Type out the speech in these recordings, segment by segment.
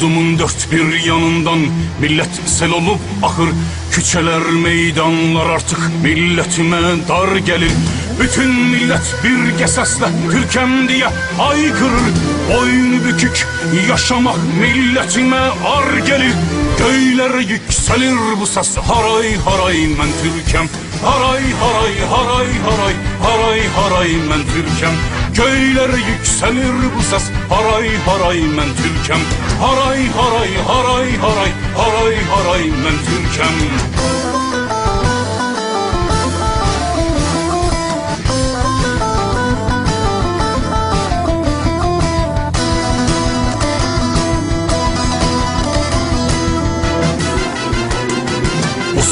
Dört bir yanından millet sel olup akır Küçeler meydanlar artık milletime dar gelir. Bütün millet bir gesesle Türkem diye aykırır Boynu bükük yaşamak milletime ar gelir. Göylere yükselir bu ses. Haray haray men Türkem. Haray haray haray haray haray haray men Türkem. Göylere yükselir bu ses. Haray haray men Türkem. Haray haray haray haray haray haray men Türkem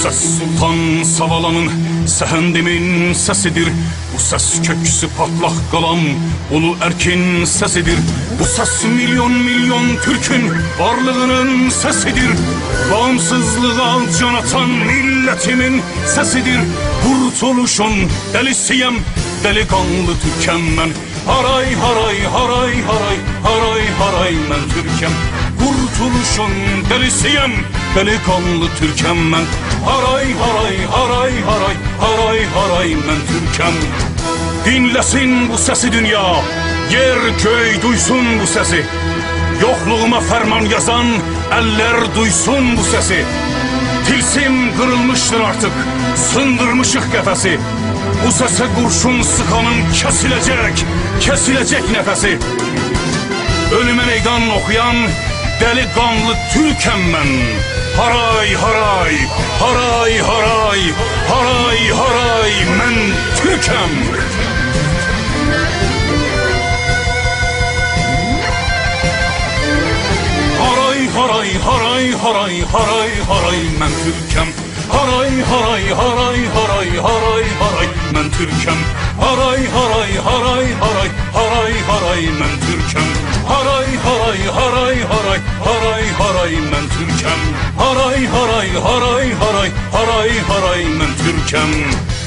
ses Sultan Savalan'ın sehendimin sesidir. Bu ses köksü patlak kalan Ulu Erkin sesidir. Bu ses milyon milyon Türk'ün varlığının sesidir. Bağımsızlığa can atan milletimin sesidir. Kurtuluşun delisiyem delikanlı Türkem ben Haray haray haray haray haray haray ben Türkem. Kurtuluşun delisiyem Delikanlı Türkem ben. Haray haray haray haray haray haray ben Türkem. Dinlesin bu sesi dünya Yer köy duysun bu sesi. Yokluğuma ferman yazan Eller duysun bu sesi. Tilsim kırılmıştır artık Sındırmışık kefesi. Bu sese kurşun sıkanın kesilecek Kesilecek nefesi Ölüme meydan okuyan delikanlı Türkem ben. Haray haray, haray haray, haray haray men Türkem. Haray haray haray haray haray haray men Türkem. Haray haray haray haray haray haray men Türkem. Haray haray haray haray haray haray men Türkem. Haray haray haray haray haray haray men Türkem. Haray haray haray haray haray haray men Türkem.